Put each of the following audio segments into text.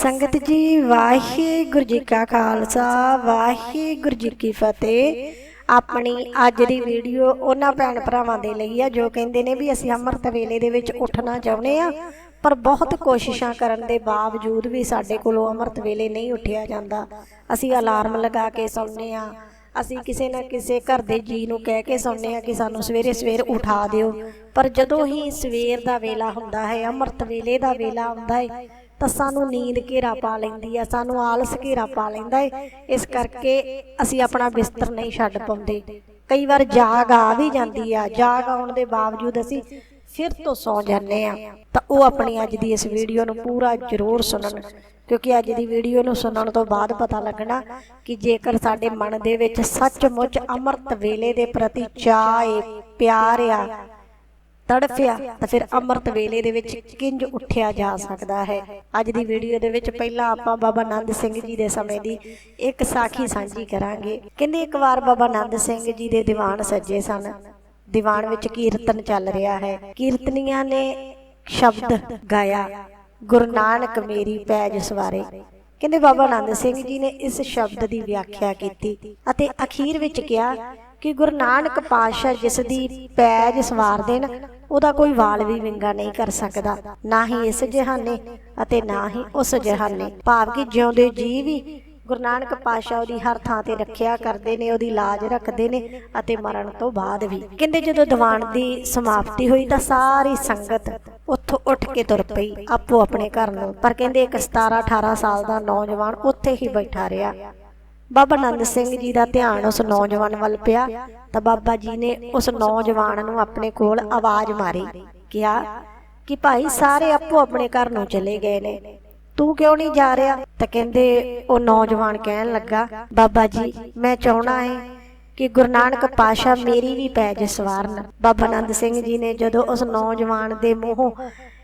ਸੰਗਤ ਜੀ, ਵਾਹਿਗੁਰੂ ਜੀ ਕਾ ਖਾਲਸਾ, ਵਾਹਿਗੁਰੂ ਜੀ ਕੀ ਫਤਿਹ। ਆਪਣੀ ਅੱਜ ਦੀ ਵੀਡੀਓ ਉਹਨਾਂ ਭੈਣ ਭਰਾਵਾਂ ਦੇ ਲਈ ਆ, ਜੋ ਕਹਿੰਦੇ ਨੇ ਵੀ ਅਸੀਂ ਅੰਮ੍ਰਿਤ ਵੇਲੇ ਦੇ ਵਿੱਚ ਉੱਠਣਾ ਚਾਹੁੰਦੇ ਆ, ਪਰ ਬਹੁਤ ਕੋਸ਼ਿਸ਼ਾਂ ਕਰਨ ਦੇ ਬਾਵਜੂਦ ਵੀ ਸਾਡੇ ਕੋਲੋਂ ਅੰਮ੍ਰਿਤ ਵੇਲੇ ਨਹੀਂ ਉੱਠਿਆ ਜਾਂਦਾ। ਅਸੀਂ ਅਲਾਰਮ ਲਗਾ ਕੇ ਸੌਂਦੇ ਆ, ਅਸੀਂ ਕਿਸੇ ਨਾ ਕਿਸੇ ਘਰ ਦੇ ਜੀ ਨੂੰ ਕਹਿ ਕੇ ਸੌਂਦੇ ਆ ਕਿ ਸਾਨੂੰ ਸਵੇਰੇ ਸਵੇਰ ਉਠਾ ਦਿਓ। ਪਰ ਜਦੋਂ ਹੀ ਸਵੇਰ ਦਾ ਵੇਲਾ ਹੁੰਦਾ ਹੈ, ਅੰਮ੍ਰਿਤ ਵੇਲੇ ਦਾ ਵੇਲਾ ਆਉਂਦਾ ਹੈ ਤਾਂ ਸਾਨੂੰ ਨੀਂਦ ਘੇਰਾ ਪਾ ਲੈਂਦੀ ਆ, ਸਾਨੂੰ ਆਲਸ ਘੇਰਾ ਪਾ ਲੈਂਦਾ ਏ। ਇਸ ਕਰਕੇ ਅਸੀਂ ਆਪਣਾ ਬਿਸਤਰ ਨਹੀਂ ਛੱਡ ਪਾਉਂਦੇ। ਕਈ ਵਾਰ ਜਾਗ ਆ ਵੀ ਜਾਂਦੀ ਆ, ਜਾਗ ਆਉਣ ਦੇ ਬਾਵਜੂਦ ਅਸੀਂ ਫਿਰ ਤੋਂ ਸੌ ਜਾਂਦੇ ਆ। ਤਾਂ ਉਹ ਆਪਣੀ ਅੱਜ ਦੀ ਇਸ ਵੀਡੀਓ ਨੂੰ ਪੂਰਾ ਜ਼ਰੂਰ ਸੁਣਨ, ਕਿਉਂਕਿ ਅੱਜ ਦੀ ਵੀਡੀਓ ਨੂੰ ਸੁਣਨ ਤੋਂ ਬਾਅਦ ਪਤਾ ਲੱਗਣਾ ਕਿ ਜੇਕਰ ਸਾਡੇ ਮਨ ਦੇ ਵਿੱਚ ਸੱਚਮੁੱਚ ਅੰਮ੍ਰਿਤ ਵੇਲੇ ਦੇ ਪ੍ਰਤੀ ਚਾਹ ਏ, ਪਿਆਰ ਆ ਤੜਫਿਆ ਤਾਂ ਫਿਰ ਅੰਮ੍ਰਿਤ ਵੇਲੇ ਦੇ ਵਿੱਚ ਕਿੰਜ ਉੱਠਿਆ ਜਾ ਸਕਦਾ ਹੈ? ਅੱਜ ਦੀ ਵੀਡੀਓ ਦੇ ਵਿੱਚ ਪਹਿਲਾਂ ਆਪਾਂ ਬਾਬਾ ਆਨੰਦ ਸਿੰਘ ਜੀ ਦੇ ਸਮੇਂ ਦੀ ਇੱਕ ਸਾਖੀ ਸਾਂਝੀ ਕਰਾਂਗੇ। ਕਹਿੰਦੇ ਇੱਕ ਵਾਰ ਬਾਬਾ ਆਨੰਦ ਸਿੰਘ ਜੀ ਦੇ ਦੀਵਾਨ ਸੱਜੇ ਸਨ। ਦੀਵਾਨ ਵਿੱਚ ਕੀਰਤਨ ਚੱਲ ਰਿਹਾ ਹੈ। ਕੀਰਤਨੀਆਂ ਨੇ ਸ਼ਬਦ ਗਾਇਆ। ਗੁਰੂ ਨਾਨਕ ਮੇਰੀ ਪੈਜ ਸਵਾਰੇ। ਕਹਿੰਦੇ ਬਾਬਾ ਆਨੰਦ ਸਿੰਘ ਜੀ ਨੇ ਇਸ ਸ਼ਬਦ ਦੀ ਵਿਆਖਿਆ ਕੀਤੀ ਅਤੇ ਅਖੀਰ ਵਿੱਚ ਕਿਹਾ ਕਿ ਗੁਰੂ ਨਾਨਕ ਪਾਤਸ਼ਾਹ ਜਿਸ ਦੀ ਪੈਜ ਸਵਾਰ ਦੇਣ ਉਹਦਾ ਕੋਈ ਵਾਲ ਵੀ ਵਿੰਗਾ ਨਹੀਂ ਕਰ ਸਕਦਾ, ਨਾ ਹੀ ਇਸ ਜਹਾਨੇ ਅਤੇ ਨਾ ਹੀ ਉਸ ਜਹਾਨੇ। ਭਾਵ ਕਿ ਜਿਉਂਦੇ ਜੀ ਵੀ ਗੁਰੂ ਨਾਨਕ ਪਾਤਸ਼ਾਹ ਉਹਦੀ ਹਰ ਥਾਂ ਤੇ ਰੱਖਿਆ ਕਰਦੇ ਨੇ, ਉਹਦੀ ਲਾਜ ਰੱਖਦੇ ਨੇ ਅਤੇ ਮਰਨ ਤੋਂ ਬਾਅਦ ਵੀ। ਕਹਿੰਦੇ ਜਦੋਂ ਦੀਵਾਨ ਦੀ ਸਮਾਪਤੀ ਹੋਈ ਤਾਂ ਸਾਰੀ ਸੰਗਤ ਉੱਥੋਂ ਉੱਠ ਕੇ ਤੁਰ ਪਈ, ਆਪੋ ਆਪਣੇ ਘਰ ਨੂੰ। ਪਰ ਕਹਿੰਦੇ ਇੱਕ 17 18 ਸਾਲ ਦਾ ਨੌਜਵਾਨ ਉੱਥੇ ਹੀ ਬੈਠਾ ਰਿਹਾ। ਬਾਬਾ ਨੰਦ ਸਿੰਘ ਜੀ ਦਾ ਧਿਆਨ ਉਸ ਨੌਜਵਾਨ ਵੱਲ ਪਿਆ। ਤਾਂ ਬਾਬਾ ਜੀ ਨੇ ਉਸ ਨੌਜਵਾਨ ਨੂੰ ਆਪਣੇ ਕੋਲ ਆਵਾਜ਼ ਮਾਰੀ, ਕਿਹਾ ਕਿ ਭਾਈ ਸਾਰੇ ਆਪੋ ਆਪਣੇ ਘਰ ਨੂੰ ਚਲੇ ਗਏ ਨੇ। ਤੂੰ ਕਿਉਂ ਨਹੀਂ ਜਾ ਰਿਹਾ? ਤਾਂ ਕਹਿੰਦੇ ਉਹ ਨੌਜਵਾਨ ਕਹਿਣ ਲੱਗਾ, ਬਾਬਾ ਜੀ, ਮੈਂ ਚਾਹਣਾ ਹੈ ਕਿ ਗੁਰੂ ਨਾਨਕ ਪਾਸ਼ਾ ਮੇਰੀ ਵੀ ਪੈਜ ਸਵਾਰਨ। ਬਾਬਾ ਆਨੰਦ ਸਿੰਘ ਜੀ ਨੇ ਜਦੋਂ ਉਸ ਨੌਜਵਾਨ ਦੇ ਮੂੰਹੋਂ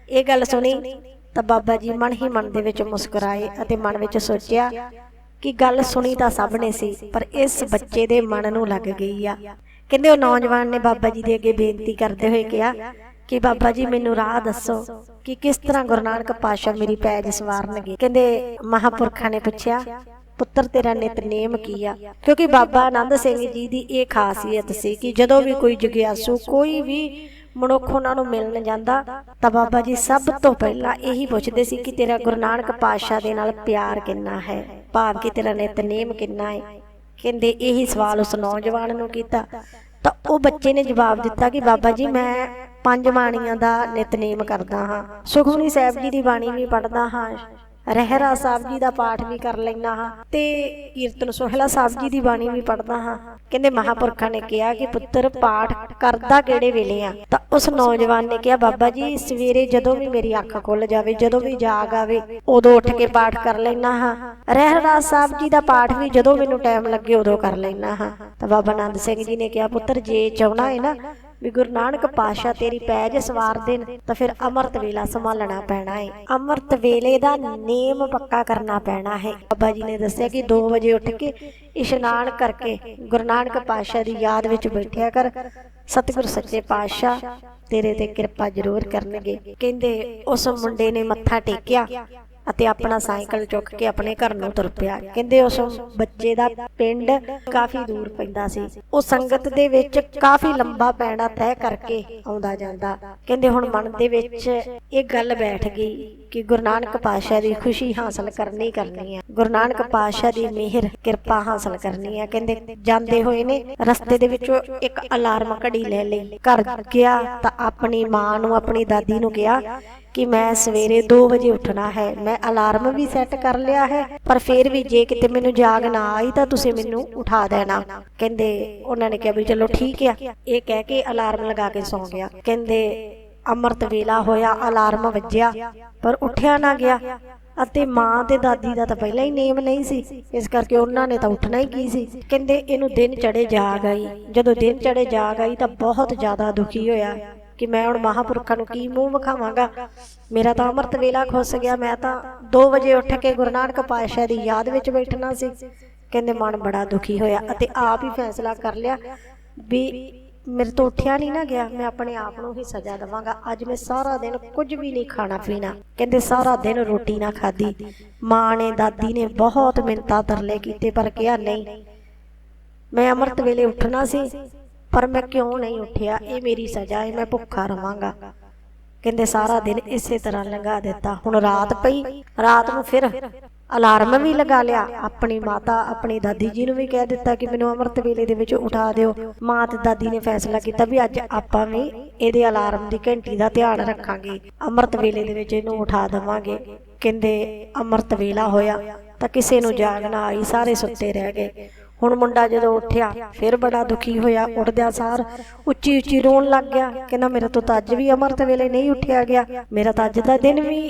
ਇਹ ਗੱਲ ਸੁਣੀ, ਤਾਂ ਬਾਬਾ ਜੀ ਮਨ ਹੀ ਮਨ ਦੇ ਵਿੱਚ ਮੁਸਕਰਾਏ ਅਤੇ ਮਨ ਵਿੱਚ ਸੋਚਿਆ ਕਿ ਗੱਲ ਸੁਣੀ ਤਾਂ ਸਭ ਨੇ ਸੀ, ਪਰ ਇਸ ਬੱਚੇ ਦੇ ਮਨ ਨੂੰ ਲੱਗ ਗਈ ਆ। ਕਹਿੰਦੇ ਉਹ ਨੌਜਵਾਨ ਨੇ ਬਾਬਾ ਜੀ ਦੇ ਅੱਗੇ ਬੇਨਤੀ ਕਰਦੇ ਹੋਏ ਕਿਹਾ ਕਿ ਬਾਬਾ ਜੀ ਮੈਨੂੰ ਰਾਹ ਦੱਸੋ ਕਿ ਕਿਸ ਤਰ੍ਹਾਂ ਗੁਰੂ ਨਾਨਕ ਪਾਤਸ਼ਾਹ ਮੇਰੀ ਪੈਜ ਸਵਾਰਨਗੇ। ਕਹਿੰਦੇ ਮਹਾਪੁਰਖਾਂ ਨੇ ਪੁੱਛਿਆ, ਪੁੱਤਰ, ਤੇਰਾ ਨਿਤਨੇਮ ਕੀ ਆ? ਕਿਉਂਕਿ ਬਾਬਾ ਆਨੰਦ ਸਿੰਘ ਜੀ ਦੀ ਇਹ ਖਾਸੀਅਤ ਸੀ ਕਿ ਜਦੋਂ ਵੀ ਕੋਈ ਜਗਿਆਸੂ ਕੋਈ ਵੀ ਮਨੁੱਖ ਉਹਨਾਂ ਨੂੰ ਮਿਲਣ ਜਾਂਦਾ। ਤਾਂ ਬਾਬਾ ਜੀ ਸਭ ਤੋਂ ਪਹਿਲਾਂ ਇਹੀ ਪੁੱਛਦੇ ਸੀ ਕਿ ਤੇਰਾ ਗੁਰੂ ਨਾਨਕ ਪਾਤਸ਼ਾਹ ਦੇ ਨਾਲ ਪਿਆਰ ਕਿੰਨਾ ਹੈ? ਭਾਵ ਕਿ ਤੇਰਾ ਨਿਤਨੇਮ ਕਿੰਨਾ ਹੈ? ਕਹਿੰਦੇ ਇਹੀ ਸਵਾਲ ਉਸ ਨੌਜਵਾਨ ਨੂੰ ਕੀਤਾ। ਤਾਂ ਉਹ ਬੱਚੇ ਨੇ ਜਵਾਬ ਦਿੱਤਾ ਕਿ ਬਾਬਾ ਜੀ ਮੈਂ ਪੰਜ ਬਾਣੀਆਂ ਦਾ ਨਿਤਨੇਮ ਕਰਦਾ ਹਾਂ। ਸੁਖਮਨੀ ਸਾਹਿਬ ਜੀ ਦੀ ਬਾਣੀ ਵੀ ਪੜ੍ਹਦਾ ਹਾਂ। ਰਹਿਰਾ ਸਾਹਿਬ ਜੀ ਦਾ ਪਾਠ ਵੀ ਕਰ ਲੈਂਦਾ ਹਾਂ ਤੇ ਕੀਰਤਨ ਸੋਹਿਲਾ ਸਾਹਿਬ ਜੀ ਦੀ ਬਾਣੀ ਵੀ ਪੜ੍ਹਦਾ ਹਾਂ। ਕਹਿੰਦੇ ਮਹਾਪੁਰਖਾਂ ਨੇ ਕਿਹਾ ਕਿ ਪੁੱਤਰ, ਪਾਠ ਕਰਦਾ ਕਿਹੜੇ ਵੇਲੇ ਆ? ਤਾਂ ਉਸ ਨੌਜਵਾਨ ਨੇ ਕਿਹਾ, ਬਾਬਾ ਜੀ, ਸਵੇਰੇ ਜਦੋਂ ਵੀ ਮੇਰੀ ਅੱਖ ਖੁੱਲ ਜਾਵੇ, ਜਦੋਂ ਵੀ ਜਾਗ ਆਵੇ, ਉਦੋਂ ਉੱਠ ਕੇ ਪਾਠ ਕਰ ਲੈਣਾ ਹਾਂ। ਰਹਿਰਾ ਸਾਹਿਬ ਜੀ ਦਾ ਪਾਠ ਵੀ ਜਦੋਂ ਮੈਨੂੰ ਟਾਈਮ ਲੱਗੇ ਉਦੋਂ ਕਰ ਲੈਣਾ ਹਾਂ। ਤਾਂ ਬਾਬਾ ਆਨੰਦ ਸਿੰਘ ਜੀ ਨੇ ਕਿਹਾ, ਪੁੱਤਰ, ਜੇ ਚਾਹਣਾ ਹੈ ਨਾ ਵੀ ਗੁਰੂ ਨਾਨਕ ਪਾਤਸ਼ਾਹ ਤੇਰੀ ਪੈਜ ਸਵਾਰ ਦੇਣ ਤਾਂ ਫਿਰ ਅੰਮ੍ਰਿਤ ਵੇਲਾ ਸੰਭਾਲਣਾ ਪੈਣਾ ਹੈ ਅੰਮ੍ਰਿਤ ਵੇਲੇ ਦਾ ਨੇਮ ਪੱਕਾ ਕਰਨਾ ਪੈਣਾ ਹੈ। ਬਾਬਾ ਜੀ ਨੇ ਦੱਸਿਆ ਕਿ 2 ਵਜੇ ਉੱਠ ਕੇ ਇਸ਼ਨਾਨ ਕਰਕੇ ਗੁਰੂ ਨਾਨਕ ਪਾਤਸ਼ਾਹ ਦੀ ਯਾਦ ਵਿੱਚ ਬੈਠਿਆ ਕਰ। ਸਤਿਗੁਰ ਸੱਚੇ ਪਾਤਸ਼ਾਹ ਤੇਰੇ ਤੇ ਕਿਰਪਾ ਜ਼ਰੂਰ ਕਰਨਗੇ। ਕਹਿੰਦੇ, ਉਸ ਮੁੰਡੇ ਨੇ ਮੱਥਾ ਟੇਕਿਆ। ਅਤੇ ਆਪਣਾ ਸਾਈਕਲ ਚੁੱਕ ਕੇ ਆਪਣੇ ਘਰ ਨੂੰ ਤੁਰ ਪਿਆ। ਕਹਿੰਦੇ ਉਸ ਬੱਚੇ ਦਾ ਪਿੰਡ ਕਾਫੀ ਦੂਰ ਪੈਂਦਾ ਸੀ। ਉਹ ਸੰਗਤ ਦੇ ਵਿੱਚ ਕਾਫੀ ਲੰਬਾ ਪੈਣਾ ਤੈਅ ਕਰਕੇ ਆਉਂਦਾ ਜਾਂਦਾ। ਕਹਿੰਦੇ ਹੁਣ ਮਨ ਦੇ ਵਿੱਚ ਇਹ ਗੱਲ ਬੈਠ ਗਈ ਕਿ ਗੁਰੂ ਨਾਨਕ ਪਾਤਸ਼ਾਹ ਦੀ ਖੁਸ਼ੀ ਹਾਸਲ ਕਰਨੀ ਕਰਨੀ ਹੈ ਗੁਰੂ ਨਾਨਕ ਪਾਤਸ਼ਾਹ ਦੀ ਮਿਹਰ, ਕਿਰਪਾ ਹਾਸਲ ਕਰਨੀ ਹੈ ਕਹਿੰਦੇ ਜਾਂਦੇ ਹੋਏ ਨੇ ਰਸਤੇ ਦੇ ਵਿੱਚੋਂ ਇੱਕ ਅਲਾਰਮ ਘੜੀ ਲੈ ਲਈ। ਘਰ ਗਿਆ ਤਾਂ ਆਪਣੀ ਮਾਂ ਨੂੰ, ਆਪਣੀ ਦਾਦੀ ਨੂੰ ਕਿਹਾ ਕਿ ਮੈਂ ਸਵੇਰੇ 2 ਵਜੇ ਉੱਠਣਾ ਹੈ। ਮੈਂ ਅਲਾਰਮ ਵੀ ਸੈੱਟ ਕਰ ਲਿਆ ਹੈ, ਪਰ ਫਿਰ ਵੀ ਜੇ ਕਿਤੇ ਮੈਨੂੰ ਜਾਗ ਨਾ ਆਈ ਤਾਂ ਤੁਸੀਂ ਮੈਨੂੰ ਉਠਾ ਦੇਣਾ। ਕਹਿੰਦੇ, ਉਹਨਾਂ ਨੇ ਕਿਹਾ ਵੀ ਚਲੋ ਠੀਕ ਆ। ਇਹ ਕਹਿ ਕੇ ਅਲਾਰਮ ਲਗਾ ਕੇ ਸੌਂ ਗਿਆ। ਕਹਿੰਦੇ, ਅੰਮ੍ਰਿਤ ਵੇਲਾ ਹੋਇਆ, ਅਲਾਰਮ ਵੱਜਿਆ, ਪਰ ਉੱਠਿਆ ਨਾ ਗਿਆ। ਅਤੇ ਮਾਂ ਤੇ ਦਾਦੀ ਦਾ ਤਾਂ ਪਹਿਲਾਂ ਹੀ ਨੇਮ ਨਹੀਂ ਸੀ। ਇਸ ਕਰਕੇ ਉਹਨਾਂ ਨੇ ਤਾਂ ਉੱਠਣਾ ਹੀ ਕੀ ਸੀ। ਕਹਿੰਦੇ, ਇਹਨੂੰ ਦਿਨ ਚੜੇ ਜਾਗ ਆਈ। ਜਦੋਂ ਦਿਨ ਚੜੇ ਜਾਗ ਆਈ ਤਾਂ ਬਹੁਤ ਜ਼ਿਆਦਾ ਦੁਖੀ ਹੋਇਆ। ਕਿ ਮੈਂ ਹੁਣ ਮਹਾਪੁਰਖਾਂ ਨੂੰ ਕੀ ਮੂੰਹ ਵਿਖਾਵਾਂਗਾ? ਮੇਰਾ ਤਾਂ ਅੰਮ੍ਰਿਤ ਵੇਲਾ ਖੁੱਸ ਗਿਆ। ਮੈਂ ਤਾਂ 2 ਵਜੇ ਉੱਠ ਕੇ ਗੁਰੂ ਨਾਨਕ ਪਾਤਸ਼ਾਹ ਦੀ ਯਾਦ ਵਿੱਚ ਬੈਠਣਾ ਸੀ। ਕਹਿੰਦੇ ਮਨ ਬੜਾ ਦੁਖੀ ਹੋਇਆ ਅਤੇ ਆਪ ਹੀ ਫੈਸਲਾ ਕਰ ਲਿਆ ਵੀ ਮੇਰੇ ਤੋਂ ਉੱਠਿਆ ਨਹੀਂ ਨਾ ਗਿਆ। ਮੈਂ ਆਪਣੇ ਆਪ ਨੂੰ ਹੀ ਸਜ਼ਾ ਦਵਾਂਗਾ। ਅੱਜ ਮੈਂ ਸਾਰਾ ਦਿਨ ਕੁਝ ਵੀ ਨਹੀਂ ਖਾਣਾ ਪੀਣਾ। ਕਹਿੰਦੇ ਸਾਰਾ ਦਿਨ ਰੋਟੀ ਨਾ ਖਾਧੀ। ਮਾਂ ਨੇ, ਦਾਦੀ ਨੇ ਬਹੁਤ ਮਿੰਤਾ ਤਰਲੇ ਕੀਤੇ ਪਰ ਕਿਹਾ ਨਹੀਂ। ਮੈਂ ਅੰਮ੍ਰਿਤ ਵੇਲੇ ਉੱਠਣਾ ਸੀ। ਪਰ ਮੈਂ ਕਿਉਂ ਨਹੀਂ ਉੱਠਿਆ? ਇਹ ਮੇਰੀ ਸਜ਼ਾ ਹੈ, ਮੈਂ ਭੁੱਖਾ ਰਵਾਂਗਾ। ਕਹਿੰਦੇ, ਸਾਰਾ ਦਿਨ ਇਸੇ ਤਰ੍ਹਾਂ ਲੰਘਾ ਦਿੱਤਾ। ਹੁਣ ਰਾਤ ਪਈ। ਰਾਤ ਨੂੰ ਫਿਰ ਅਲਾਰਮ ਵੀ ਲਗਾ ਲਿਆ। ਆਪਣੀ ਮਾਤਾ, ਆਪਣੀ ਦਾਦੀ ਜੀ ਨੂੰ ਵੀ ਕਹਿ ਦਿੱਤਾ ਕਿ ਮੈਨੂੰ ਅੰਮ੍ਰਿਤ ਵੇਲੇ ਦੇ ਵਿੱਚ ਉਠਾ ਦਿਓ। ਮਾਂ ਤੇ ਦਾਦੀ ਨੇ ਫੈਸਲਾ ਕੀਤਾ ਵੀ ਅੱਜ ਆਪਾਂ ਵੀ ਇਹਦੇ ਅਲਾਰਮ ਦੀ ਘੰਟੀ ਦਾ ਧਿਆਨ ਰੱਖਾਂਗੇ। ਅੰਮ੍ਰਿਤ ਵੇਲੇ ਦੇ ਵਿੱਚ ਇਹਨੂੰ ਉਠਾ ਦੇਵਾਂਗੇ। ਕਹਿੰਦੇ, ਅੰਮ੍ਰਿਤ ਵੇਲਾ ਹੋਇਆ ਤਾਂ ਕਿਸੇ ਨੂੰ ਜਾਗ ਨਾ ਆਈ, ਸਾਰੇ ਸੁੱਤੇ ਰਹਿ ਗਏ। ਹੁਣ ਮੁੰਡਾ ਜਦੋਂ ਉੱਠਿਆ, ਫਿਰ ਬੜਾ ਦੁਖੀ ਹੋਇਆ, ਉੱਠਦਿਆਂ ਸਾਰ ਉੱਚੀ ਉੱਚੀ ਰੋਣ ਲੱਗ ਗਿਆ ਕਹਿੰਦਾ ਮੇਰਾ ਤੋਂ ਤਾਂ ਅੱਜ ਵੀ ਅੰਮ੍ਰਿਤ ਵੇਲੇ ਨਹੀਂ ਉੱਠਿਆ ਗਿਆ, ਮੇਰਾ ਤਾਂ ਅੱਜ ਦਾ ਦਿਨ ਵੀ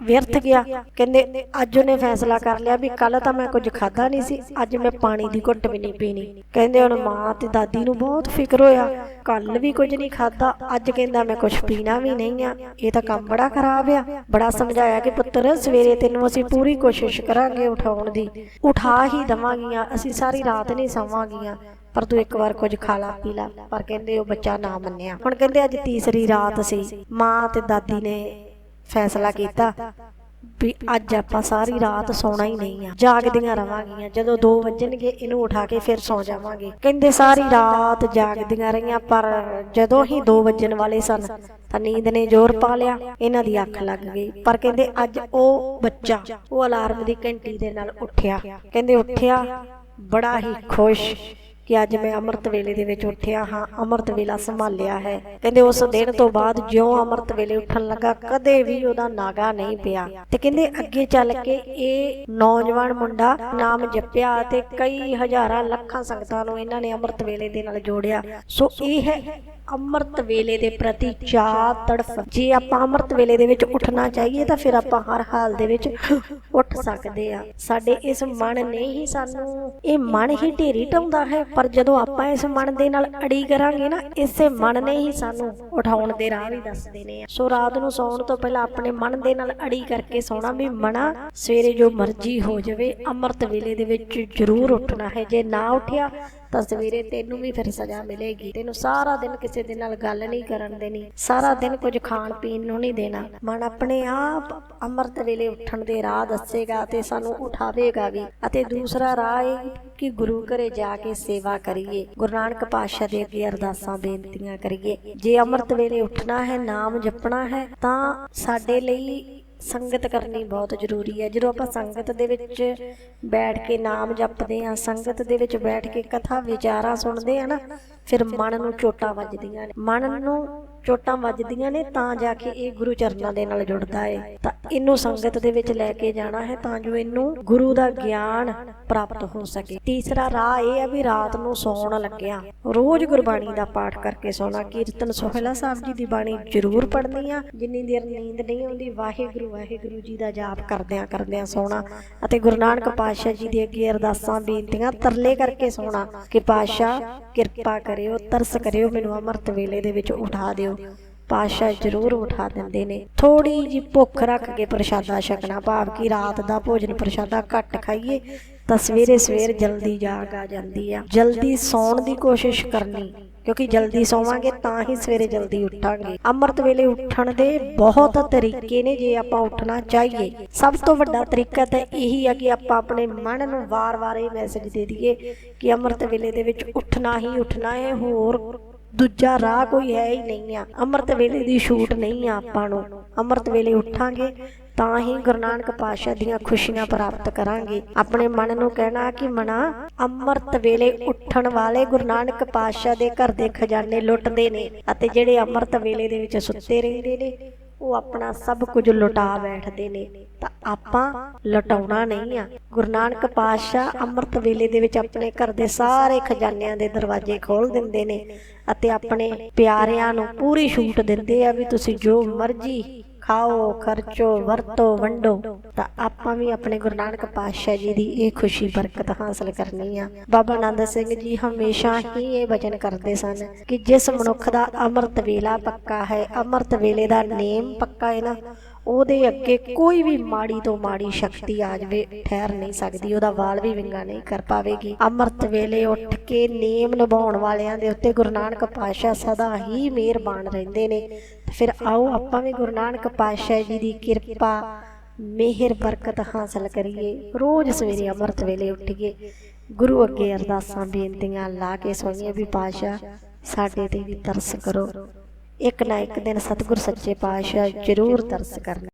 ਵਿਅਰਥ ਗਿਆ। ਕਹਿੰਦੇ, ਅੱਜ ਉਹਨੇ ਫੈਸਲਾ ਕਰ ਲਿਆ ਵੀ ਕੱਲ ਤਾਂ ਮੈਂ ਕੁਝ ਖਾਦਾ ਨਹੀਂ ਸੀ, ਅੱਜ ਮੈਂ ਪਾਣੀ ਦੀ ਘੁੱਟ ਵੀ ਨਹੀਂ ਪੀਣੀ। ਕਹਿੰਦੇ, ਹੁਣ ਮਾਂ ਤੇ ਦਾਦੀ ਨੂੰ ਬਹੁਤ ਫਿਕਰ ਹੋਇਆ। ਕੱਲ ਵੀ ਕੁਝ ਨਹੀਂ ਖਾਦਾ ਅੱਜ ਕਹਿੰਦਾ ਮੈਂ ਕੁਝ ਪੀਣਾ ਵੀ ਨਹੀਂ ਆ। ਇਹ ਤਾਂ ਕੰਮ ਬੜਾ ਖਰਾਬ ਆ। ਬੜਾ ਸਮਝਾਇਆ ਕਿ ਪੁੱਤਰ, ਸਵੇਰੇ ਤੈਨੂੰ ਅਸੀਂ ਪੂਰੀ ਕੋਸ਼ਿਸ਼ ਕਰਾਂਗੇ ਉਠਾਉਣ ਦੀ। ਉਠਾ ਹੀ ਦਵਾਂਗੀਆਂ, ਅਸੀਂ ਸਾਰੀ ਰਾਤ ਨਹੀਂ ਸੌਵਾਂਗੀਆਂ, ਪਰ ਤੂੰ ਇੱਕ ਵਾਰ ਕੁਝ ਖਾ ਲਾ, ਪੀ ਲਾ। ਪਰ ਕਹਿੰਦੇ, ਉਹ ਬੱਚਾ ਨਾ ਮੰਨਿਆ। ਹੁਣ ਕਹਿੰਦੇ, ਅੱਜ ਤੀਸਰੀ ਰਾਤ ਸੀ। ਮਾਂ ਤੇ ਦਾਦੀ ਨੇ ਫੈਸਲਾ ਕੀਤਾ ਵੀ ਅੱਜ ਆਪਾਂ ਸਾਰੀ ਰਾਤ ਸੌਣਾ ਹੀ ਨਹੀਂ ਆ। ਜਾਗਦੀਆਂ ਰਵਾਂਗੀਆਂ। ਜਦੋਂ 2 ਵਜਣਗੇ, ਇਹਨੂੰ ਉਠਾ ਕੇ ਫਿਰ ਸੌ ਜਾਵਾਂਗੇ। ਕਹਿੰਦੇ ਸਾਰੀ ਰਾਤ ਜਾਗਦੀਆਂ ਰਹੀਆਂ, ਪਰ ਜਦੋਂ ਹੀ 2 ਵਜਣ ਵਾਲੇ ਸਨ, ਤਾਂ ਨੀਂਦ ਨੇ ਜ਼ੋਰ ਪਾ ਲਿਆ। ਇਹਨਾਂ ਦੀ ਅੱਖ ਲੱਗ ਗਈ। ਪਰ ਕਹਿੰਦੇ ਅੱਜ ਉਹ ਬੱਚਾ, ਉਹ ਅਲਾਰਮ ਦੀ ਘੰਟੀ ਦੇ ਨਾਲ ਉੱਠਿਆ। ਕਹਿੰਦੇ ਉੱਠਿਆ, ਬੜਾ ਹੀ ਖੁਸ਼। ਕਿ ਅੱਜ ਮੈਂ ਅੰਮ੍ਰਿਤ ਵੇਲੇ ਦੇ ਵਿੱਚ ਉੱਠਿਆ ਹਾਂ, ਅੰਮ੍ਰਿਤ ਵੇਲਾ ਸੰਭਾਲਿਆ ਹੈ। ਕਹਿੰਦੇ ਉਸ ਦਿਨ ਤੋਂ ਬਾਅਦ ਜਿਉਂ ਅੰਮ੍ਰਿਤ ਵੇਲੇ ਉੱਠਣ ਲੱਗਾ, ਕਦੇ ਵੀ ਉਹਦਾ ਨਾਗਾ ਨਹੀਂ ਪਿਆ। ਤੇ ਕਹਿੰਦੇ ਅੱਗੇ ਚੱਲ ਕੇ ਇਹ ਨੌਜਵਾਨ ਮੁੰਡਾ ਨਾਮ ਜਪਿਆ ਤੇ ਕਈ ਹਜ਼ਾਰਾਂ ਲੱਖਾਂ ਸੰਗਤਾਂ ਨੂੰ ਇਹਨਾਂ ਨੇ ਅੰਮ੍ਰਿਤ ਵੇਲੇ ਦੇ ਨਾਲ ਜੋੜਿਆ। ਸੋ ਇਹ ਹੈ ਅੰਮ੍ਰਿਤ ਵੇਲੇ ਦੇ ਪ੍ਰਤੀ ਚਾਹ ਤੜਫ। ਜੇ ਆਪਾਂ ਅੰਮ੍ਰਿਤ ਵੇਲੇ ਦੇ ਵਿੱਚ ਉੱਠਣਾ ਚਾਹੀਏ ਤਾਂ ਫਿਰ ਆਪਾਂ ਹਰ ਹਾਲ ਦੇ ਵਿੱਚ ਉੱਠ ਸਕਦੇ ਆ। ਸਾਡੇ ਇਸ ਮਨ ਨੇ ਹੀ ਸਾਨੂੰ, ਇਹ ਮਨ ਹੀ ਢੇਰੀ ਢਾਉਂਦਾ ਹੈ। ਪਰ ਜਦੋਂ ਆਪਾਂ ਇਸ ਮਨ ਦੇ ਨਾਲ ਅੜੀ ਕਰਾਂਗੇ ਨਾ, ਇਸੇ ਮਨ ਨੇ ਹੀ ਸਾਨੂੰ ਉਠਾਉਣ ਦੇ ਰਾਹ ਵੀ ਦੱਸ ਦੇਣੇ ਸੋ ਰਾਤ ਨੂੰ ਸੌਣ ਤੋਂ ਪਹਿਲਾਂ ਆਪਣੇ ਮਨ ਦੇ ਨਾਲ ਅੜੀ ਕਰਕੇ ਸੌਣਾ ਵੀ ਮਨਾ। ਸਵੇਰੇ ਜੋ ਮਰਜ਼ੀ ਹੋ ਜਾਵੇ, ਅੰਮ੍ਰਿਤ ਵੇਲੇ ਦੇ ਵਿੱਚ ਜ਼ਰੂਰ ਉੱਠਣਾ ਹੈ। ਜੇ ਨਾ ਉੱਠਿਆ ਤਾਂ ਸਵੇਰੇ ਤੈਨੂੰ ਵੀ ਫਿਰ ਸਜ਼ਾ ਮਿਲੇਗੀ। ਤੈਨੂੰ ਸਾਰਾ ਦਿਨ ਕਿਸੇ ਦੇ ਨਾਲ ਗੱਲ ਨਹੀਂ ਕਰਨ ਦੇਣੀ। ਸਾਰਾ ਦਿਨ ਕੁਝ ਖਾਣ ਪੀਣ ਨੂੰ ਨਹੀਂ ਦੇਣਾ। ਮਨ ਆਪਣੇ ਆਪ ਅੰਮ੍ਰਿਤ ਵੇਲੇ ਉੱਠਣ ਦੇ ਰਾਹ ਦੱਸੇਗਾ ਤੇ ਸਾਨੂੰ ਉਠਾਵੇਗਾ ਵੀ ਅਤੇ ਦੂਸਰਾ ਰਾਹ ਇਹ ਕਿ ਗੁਰੂ ਘਰੇ ਜਾ ਕੇ ਸੇਵਾ ਕਰੀਏ। ਗੁਰੂ ਨਾਨਕ ਪਾਤਸ਼ਾਹ ਦੇ ਅੱਗੇ ਅਰਦਾਸਾਂ, ਬੇਨਤੀਆਂ ਕਰੀਏ। ਜੇ ਅੰਮ੍ਰਿਤ ਵੇਲੇ ਉੱਠਣਾ ਹੈ, ਨਾਮ ਜਪਣਾ ਹੈ, ਤਾਂ ਸਾਡੇ ਲਈ ਸੰਗਤ ਕਰਨੀ ਬਹੁਤ ਜ਼ਰੂਰੀ ਹੈ। ਜਦੋਂ ਆਪਾਂ ਸੰਗਤ ਦੇ ਵਿੱਚ ਬੈਠ ਕੇ ਨਾਮ ਜਪਦੇ ਆ ਸੰਗਤ ਦੇ ਵਿੱਚ ਬੈਠ ਕੇ ਕਥਾ ਵਿਚਾਰਾਂ ਸੁਣਦੇ ਆ ਨਾ, ਫਿਰ ਮਨ ਨੂੰ ਚੋਟਾਂ ਵੱਜਦੀਆਂ ਨੇ। ਮਨ ਨੂੰ ਚੋਟਾਂ ਵੱਜਦੀਆਂ ਨੇ, ਤਾਂ ਜਾ ਕੇ ਇਹ ਗੁਰੂ ਚਰਨਾਂ ਦੇ ਨਾਲ ਜੁੜਦਾ ਹੈ ਤਾਂ ਇਹਨੂੰ ਸੰਗਤ ਦੇ ਵਿੱਚ ਲੈ ਕੇ ਜਾਣਾ ਹੈ, ਤਾਂ ਜੋ ਇਹਨੂੰ ਗੁਰੂ ਦਾ ਗਿਆਨ ਪ੍ਰਾਪਤ ਹੋ ਸਕੇ। ਤੀਸਰਾ ਰਾਹ ਇਹ ਹੈ ਵੀ ਰਾਤ ਨੂੰ ਸੌਣ ਲੱਗਿਆ। ਰੋਜ਼ ਗੁਰਬਾਣੀ ਦਾ ਪਾਠ ਕਰਕੇ ਸੌਣਾ। ਕੀਰਤਨ ਸੋਹਿਲਾ ਸਾਹਿਬ ਜੀ ਦੀ ਬਾਣੀ ਜ਼ਰੂਰ ਪੜ੍ਹਨੀ ਆ। ਜਿੰਨੀ ਦੇਰ ਨੀਂਦ ਨਹੀਂ ਆਉਂਦੀ, ਵਾਹਿਗੁਰੂ ਵਾਹਿਗੁਰੂ ਜੀ ਦਾ ਜਾਪ ਕਰਦਿਆਂ ਕਰਦਿਆਂ ਸੌਣਾ। ਅਤੇ ਗੁਰੂ ਨਾਨਕ ਪਾਤਸ਼ਾਹ ਜੀ ਦੇ ਅੱਗੇ ਅਰਦਾਸਾਂ, ਬੇਨਤੀਆਂ ਤਰਲੇ ਕਰਕੇ ਸੌਣਾ। ਕਿ ਪਾਤਸ਼ਾਹ, ਕਿਰਪਾ ਕਰਿਓ, ਤਰਸ ਕਰਿਓ, ਮੈਨੂੰ ਅੰਮ੍ਰਿਤ ਵੇਲੇ ਦੇ ਵਿੱਚ ਉਠਾ ਦਿਓ। ਪਾਸ਼ਾ ਜ਼ਰੂਰ ਉਠਾ ਦਿੰਦੇ ਨੇ। ਥੋੜੀ ਜੀ ਭੁੱਖ ਰੱਖ ਕੇ ਪ੍ਰਸ਼ਾਦਾ ਛਕਣਾ, ਭਾਵ ਕਿ ਰਾਤ ਦਾ ਭੋਜਨ ਪ੍ਰਸ਼ਾਦਾ ਘੱਟ ਖਾਈਏ, ਤਾਂ ਸਵੇਰੇ ਸਵੇਰ ਜਲਦੀ ਜਾਗ ਆ ਜਾਂਦੀ ਆ। ਜਲਦੀ ਸੌਣ ਦੀ ਕੋਸ਼ਿਸ਼ ਕਰਨੀ, ਕਿਉਂਕਿ ਜਲਦੀ ਸੌਵਾਂਗੇ ਤਾਂ ਹੀ ਸਵੇਰੇ ਜਲਦੀ ਉੱਠਾਂਗੇ। ਅੰਮ੍ਰਿਤ ਵੇਲੇ ਉੱਠਣ ਦੇ ਬਹੁਤ ਤਰੀਕੇ ਨੇ ਜੇ ਆਪਾਂ ਉੱਠਣਾ ਚਾਹੀਏ। ਸਭ ਤੋਂ ਵੱਡਾ ਤਰੀਕਾ ਤਾਂ ਇਹੀ ਆ ਕਿ ਆਪਾਂ ਆਪਣੇ ਮਨ ਨੂੰ ਵਾਰ-ਵਾਰ ਇਹ ਮੈਸੇਜ ਦੇ ਦਈਏ ਕਿ ਅੰਮ੍ਰਿਤ ਵੇਲੇ ਦੇ ਵਿੱਚ ਉੱਠਣਾ ਹੀ ਉੱਠਣਾ ਹੈ, ਹੋਰ ਦੂਜਾ ਰਾਹ ਕੋਈ ਹੈ ਹੀ ਨਹੀਂ ਆ। ਅੰਮ੍ਰਿਤ ਵੇਲੇ ਦੀ ਛੂਟ ਨਹੀਂ ਆ ਆਪਾਂ ਨੂੰ। ਅੰਮ੍ਰਿਤ ਵੇਲੇ ਉੱਠਾਂਗੇ ਤਾਂ ਹੀ ਗੁਰੂ ਨਾਨਕ ਪਾਤਸ਼ਾਹ ਦੀਆਂ ਖੁਸ਼ੀਆਂ ਪ੍ਰਾਪਤ ਕਰਾਂਗੇ। ਆਪਣੇ ਮਨ ਨੂੰ ਕਹਿਣਾ ਕਿ ਮਨਾ, ਅੰਮ੍ਰਿਤ ਵੇਲੇ ਉੱਠਣ ਵਾਲੇ ਗੁਰੂ ਨਾਨਕ ਪਾਤਸ਼ਾਹ ਦੇ ਘਰ ਦੇ ਖਜ਼ਾਨੇ ਲੁੱਟਦੇ ਨੇ ਅਤੇ ਜਿਹੜੇ ਅੰਮ੍ਰਿਤ ਵੇਲੇ ਦੇ ਵਿੱਚ ਸੁੱਤੇ ਰਹਿੰਦੇ ਨੇ, ਉਹ ਆਪਣਾ ਸਭ ਕੁਝ ਲੁਟਾ ਬੈਠਦੇ ਨੇ। ਤਾਂ ਆਪਾਂ ਲਟਾਉਣਾ ਨਹੀਂ ਆ। ਗੁਰੂ ਨਾਨਕ ਪਾਤਸ਼ਾਹ ਅੰਮ੍ਰਿਤ ਵੇਲੇ ਦੇ ਵਿੱਚ ਆਪਣੇ ਘਰ ਦੇ ਸਾਰੇ ਖਜ਼ਾਨਿਆਂ ਦੇ ਦਰਵਾਜ਼ੇ ਖੋਲ ਦਿੰਦੇ ਨੇ ਅਤੇ ਆਪਣੇ ਪਿਆਰਿਆਂ ਨੂੰ ਪੂਰੀ ਛੂਟ ਦਿੰਦੇ ਆ ਵੀ ਤੁਸੀਂ ਜੋ ਮਰਜ਼ੀ ਖਾਓ, ਖਰਚੋ, ਵਰਤੋ, ਵੰਡੋ। ਤਾਂ ਆਪਾਂ ਵੀ ਆਪਣੇ ਗੁਰੂ ਨਾਨਕ ਪਾਤਸ਼ਾਹ ਜੀ ਦੀ ਇਹ ਖੁਸ਼ੀ ਬਰਕਤ ਹਾਸਲ ਕਰਨੀ ਆ। ਬਾਬਾ ਆਨੰਦ ਸਿੰਘ ਜੀ ਹਮੇਸ਼ਾ ਹੀ ਇਹ ਵਚਨ ਕਰਦੇ ਸਨ ਕਿ ਜਿਸ ਮਨੁੱਖ ਦਾ ਅੰਮ੍ਰਿਤ ਵੇਲਾ ਪੱਕਾ ਹੈ, ਅੰਮ੍ਰਿਤ ਵੇਲੇ ਦਾ ਨੇਮ ਪੱਕਾ ਹੈ ਨਾ ਉਹਦੇ ਅੱਗੇ ਕੋਈ ਵੀ ਮਾੜੀ ਤੋਂ ਮਾੜੀ ਸ਼ਕਤੀ ਆ ਜਾਵੇ, ਠਹਿਰ ਨਹੀਂ ਸਕਦੀ, ਉਹਦਾ ਵਾਲ ਵੀ ਵਿੰਗਾ ਨਹੀਂ ਕਰ ਪਾਵੇਗੀ। ਅੰਮ੍ਰਿਤ ਵੇਲੇ ਉੱਠ ਕੇ ਨੇਮ ਨਿਭਾਉਣ ਵਾਲਿਆਂ ਦੇ ਉੱਤੇ ਗੁਰੂ ਨਾਨਕ ਪਾਤਸ਼ਾਹ ਸਦਾ ਹੀ ਮਿਹਰਬਾਨ ਰਹਿੰਦੇ ਨੇ। ਫਿਰ ਆਓ ਆਪਾਂ ਵੀ ਗੁਰੂ ਨਾਨਕ ਪਾਤਸ਼ਾਹ ਜੀ ਦੀ ਕਿਰਪਾ, ਮਿਹਰ, ਬਰਕਤ ਹਾਸਲ ਕਰੀਏ। ਰੋਜ਼ ਸਵੇਰੇ ਅੰਮ੍ਰਿਤ ਵੇਲੇ ਉੱਠੀਏ ਗੁਰੂ ਅੱਗੇ ਅਰਦਾਸਾਂ, ਬੇਨਤੀਆਂ ਲਾ ਕੇ ਸੁਣੀਏ ਵੀ ਪਾਤਸ਼ਾਹ, ਸਾਡੇ ਤੇ ਵੀ ਤਰਸ ਕਰੋ। ਇੱਕ ਨਾ ਇੱਕ ਦਿਨ ਸਤਿਗੁਰ ਸੱਚੇ ਪਾਤਸ਼ਾਹ ਜ਼ਰੂਰ ਤਰਸ ਕਰਨਾ।